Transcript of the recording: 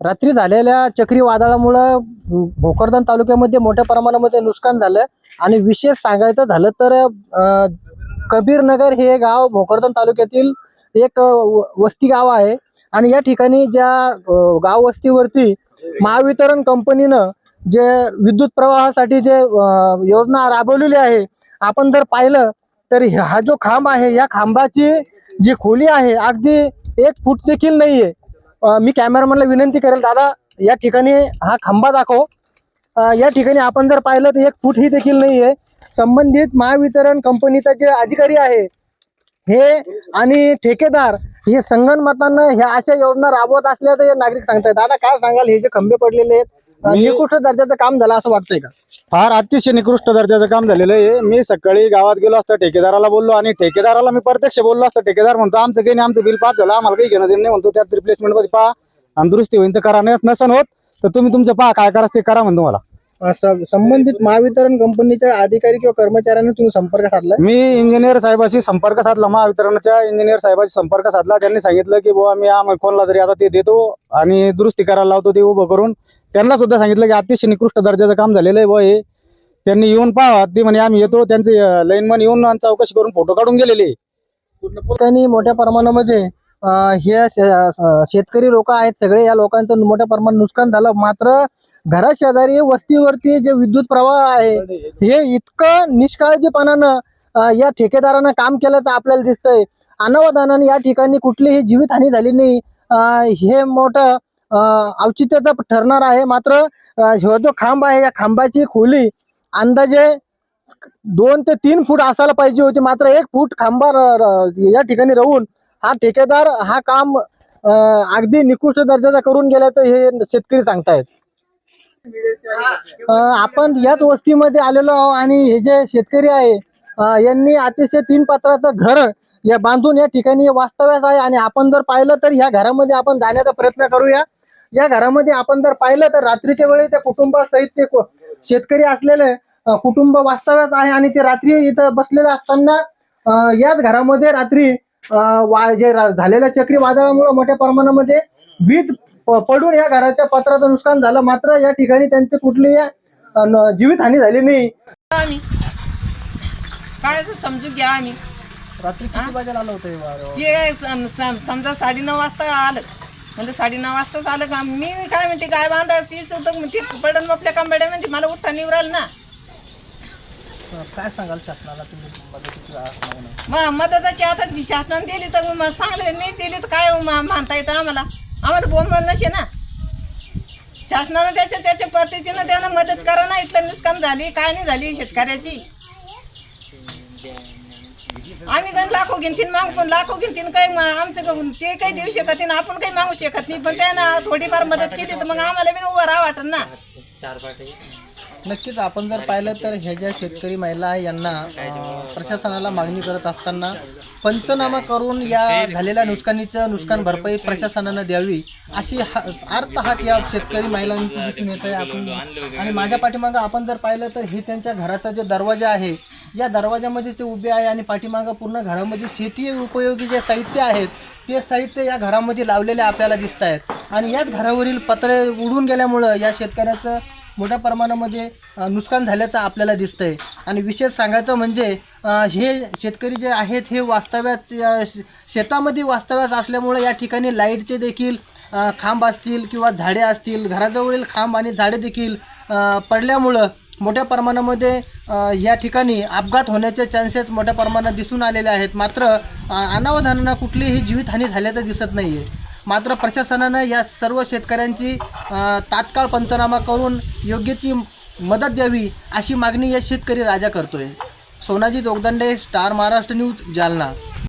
रात्री झालेल्या चक्रीवादळामुळं भोकरदन तालुक्यामध्ये मोठ्या प्रमाणामध्ये नुकसान झालं. आणि विशेष सांगायचं झालं तर कबीरनगर हे गाव भोकरदन तालुक्यातील एक व- वस्ती गाव आहे. आणि या ठिकाणी ज्या गाव वस्तीवरती महावितरण कंपनीनं जे विद्युत प्रवाहासाठी जे योजना राबवलेली आहे आपण जर पाहिलं तर हा जो खांब आहे या खांबाची जी खोली आहे अगदी एक फूट देखील नाहीये. आहे मी कॅमेरामॅनला विनंती करेल दादा या ठिकाणी हा खांबा दाखव. या ठिकाणी आपण जर पाहिलं तर एक फूट ही देखील आहे संबंधित महावितरण कंपनीचा जे अधिकारी आहे हे आणि ठेकेदार हे संगनमतानं ह्या अशा योजना राबवत असल्याचं हे नागरिक सांगतायत. दादा काय सांगाल? हे जे खंबे पडलेले आहेत निकृष्ट दर्जाचं काम झालं असं वाटतंय का? फार अतिशय निकृष्ट दर्जाचं काम झालेलं आहे. मी सकाळी गावात गेलो असतो ठेकेदाराला बोललो आणि ठेकेदाराला मी प्रत्यक्ष बोललो असतो. ठेकेदार म्हणतो आमचं काही नाही आमचं बिल पास झालं आम्हाला काही घेणं देणं नाही म्हणतो त्यात रिप्लेसमेंटमध्ये पहा. आणि दुरुस्ती होईल तर करा नाही नसन होत. तर तुम्ही तुमचं पहा काय करायचं ते करा म्हणतो मला. संबंधित महावितरण कंपनीच्या अधिकारी किंवा कर्मचाऱ्यांनी तुम्ही संपर्क साधला? मी इंजिनियर साहेबाशी संपर्क साधला. महावितरणाच्या इंजिनियर साहेबाशी संपर्क साधला. त्यांनी सांगितलं की बुवा मी आम्ही कोणला तरी आता ते देतो आणि दुरुस्ती करायला लावतो ते उभं करून. त्यांना सुद्धा सांगितलं की अतिशय निकृष्ट दर्जाचं काम झालेलं आहे बुवा हे. त्यांनी येऊन पाहा. ते म्हणे आम्ही येतो. त्यांचे लाईनमन येऊन चौकशी करून फोटो काढून गेलेले. ठिकाणी मोठ्या प्रमाणामध्ये हे शेतकरी लोक आहेत सगळे. या लोकांचं मोठ्या प्रमाणात नुकसान झालं. मात्र घरा शेजारी वस्तीवरती जे विद्युत प्रवाह आहे हे इतकं निष्काळजीपणानं या ठेकेदारानं काम केलं तर आपल्याला दिसतंय. अनावधानानं या ठिकाणी कुठलीही जीवितहानी झाली नाही. हे मोठं औचित्याचं ठरणार आहे. मात्र जो खांब आहे या खांबाची खोली अंदाजे दोन ते तीन फूट असायला पाहिजे होती. मात्र एक फूट खांबा या ठिकाणी राहून हा ठेकेदार हा काम अगदी निकृष्ट दर्जाचा करून गेल्याचं हे शेतकरी सांगतायत. आपण याच वस्तीमध्ये आलेलो आहोत आणि हे जे शेतकरी आहे यांनी अतिशय तीन पत्राचं घर या बांधून या ठिकाणी वास्तव्यास आहे आणि आपण जर पाहिलं तर या घरामध्ये आपण जाण्याचा प्रयत्न करूया. या घरामध्ये आपण जर पाहिलं तर रात्रीच्या वेळी त्या कुटुंबासहित ते शेतकरी असलेले कुटुंब वास्तव्यात आहे आणि ते रात्री इथं बसलेले असताना याच घरामध्ये रात्री अं, वा- जे रा- झालेल्या चक्रीवादळामुळे मोठ्या प्रमाणामध्ये वीज पडून या घराच्या पत्राचं नुकसान झालं. मात्र या ठिकाणी त्यांचे कुठलीही अं, न- जीवितहानी झाली नाही. आम्ही. काय असं समजून घ्या आम्ही. रात्री किती वाजेला आलं होतं हे सम- सम- समजा साडेनऊ वाजता आलं. म्हणजे साडेनऊ वाजताच आलं का? मी काय म्हणते गाय बांधायची तर ती पडन मग आपल्या कांबड्या म्हणजे मला उठता निवराल ना. काय सांगाल शासनाला तुम्ही? मदतीची आस मागणं? मग मदताची आता जी शासनाने दिली तर मग चांगले नाही दिली तर काय मा- मानता येतं आम्हाला? आम्हाला बोंबल नसे ना. शासनानं त्याच्या त्याच्या पद्धतीनं त्यांना मदत करा ना. इथलं नुकसान झाली काय नाही झाली शेतकऱ्याची. आम्ही काही लाखो गिनतीन मागू पण लाखो घेतीन काही आमचं ते काही देऊ शकत नाही आपण काही मागू शकत नाही. पण त्यांना थोडीफार मदत केली तर मग आम्हाला बी उभं राहा वाटत ना. नक्कीच आपण जर पाहिलं तर ह्या ज्या शेतकरी महिला आहे यांना प्रशासनाला मागणी करत असताना पंचनामा करून या झालेल्या नुकसानीचं नुकसान भरपाई प्रशासनानं द्यावी अशी हा- अर्थ हात या शेतकरी महिलांची दिसून येत आहे. आपण आणि माझ्या पाठीमागं आपण जर पाहिलं तर हे त्यांच्या घराचा जो दरवाजा आहे या दरवाजामध्ये ते उभे आहे आणि पाठीमागं पूर्ण घरामध्ये शेती उपयोगी जे साहित्य आहेत ते साहित्य या घरामध्ये लावलेले आपल्याला दिसत आहेत. आणि याच घरावरील पत्रे उडून गेल्यामुळं या शेतकऱ्याचं मोठ्या प्रमाणामध्ये नुकसान झाल्याचं आपल्याला दिसतंय. आणि विशेष सांगायचं म्हणजे हे शेतकरी जे आहेत हे वास्तव्यात शेतामध्ये वास्तव्यास असल्यामुळे या ठिकाणी लाईटचे देखील खांब असतील किंवा झाडे असतील घराजवळील खांब आणि झाडे देखील पडल्यामुळं मोठ्या प्रमाणामध्ये या ठिकाणी अपघात होण्याचे चान्सेस मोठ्या प्रमाणात दिसून आलेले आहेत. मात्र अनावधानानं कुठलीही जीवितहानी झाल्याचं दिसत नाही आहे मात्र प्रशासनानं या सर्व शेतकऱ्यांची तात्काळ पंचनामा करून योग्य ती मदत द्यावी अशी मागणी या शेतकरी राजा करतोय. Sonaji Jogdande star Maharashtra news Jalna.